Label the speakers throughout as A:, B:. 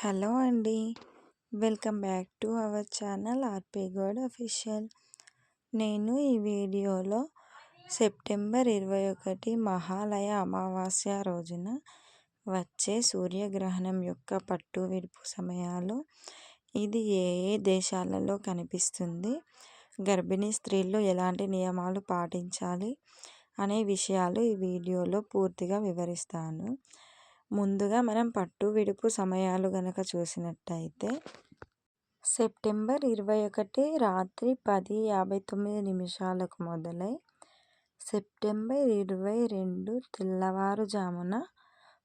A: Hello అండి. Welcome back to our channel RP Goud official. నేను ఈ వీడియోలో సెప్టెంబర్ ఇరవై ఒకటి మహాలయ అమావాస్య రోజున వచ్చే సూర్యగ్రహణం యొక్క పట్టు విడుపు సమయాలు. ఇది ఏ ఏ దేశాలలో కనిపిస్తుంది? గర్భిణీ స్త్రీలు ఎలాంటి నియమాలు పాటించాలి? అనే విషయాలు ఈ వీడియోలో పూర్తిగా వివరిస్తాను. ముందుగా మనం పట్టు విడుపు సమయాలు గనక చూసినట్టయితే సెప్టెంబర్ ఇరవై ఒకటి రాత్రి పది యాభై తొమ్మిది నిమిషాలకు మొదలై సెప్టెంబర్ ఇరవై రెండు తెల్లవారుజామున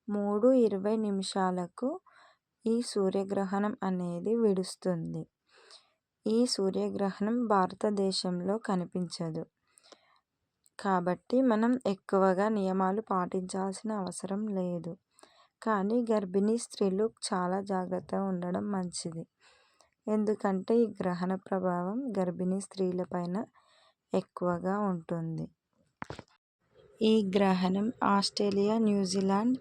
A: మూడు ఇరవై నిమిషాలకు ఈ సూర్యగ్రహణం అనేది విడుస్తుంది. ఈ సూర్యగ్రహణం భారతదేశంలో కనిపించదు. కాబట్టి మనం ఎక్కువగా నియమాలు పాటించాల్సిన అవసరం లేదు. కానీ గర్భిణీ స్త్రీలు చాలా జాగ్రత్తగా ఉండడం మంచిది. ఎందుకంటే ఈ గ్రహణ ప్రభావం గర్భిణీ స్త్రీలపైన ఎక్కువగా ఉంటుంది. ఈ గ్రహణం ఆస్ట్రేలియా న్యూజిలాండ్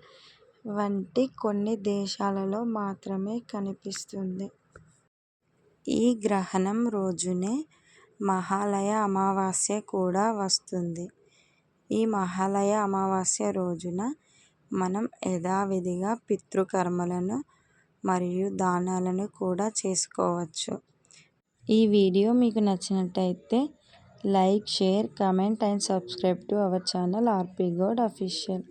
A: వంటి కొన్ని దేశాలలో మాత్రమే కనిపిస్తుంది. ఈ గ్రహణం రోజునే మహాలయ అమావాస్య కూడా వస్తుంది. ఈ మహాలయ అమావాస్య రోజున మనం యథావిధిగా పితృకర్మలను మరియు దానాలను కూడా చేసుకోవచ్చు. ఈ వీడియో మీకు నచ్చినట్టయితే like share comment and subscribe to our channel RP Goud official.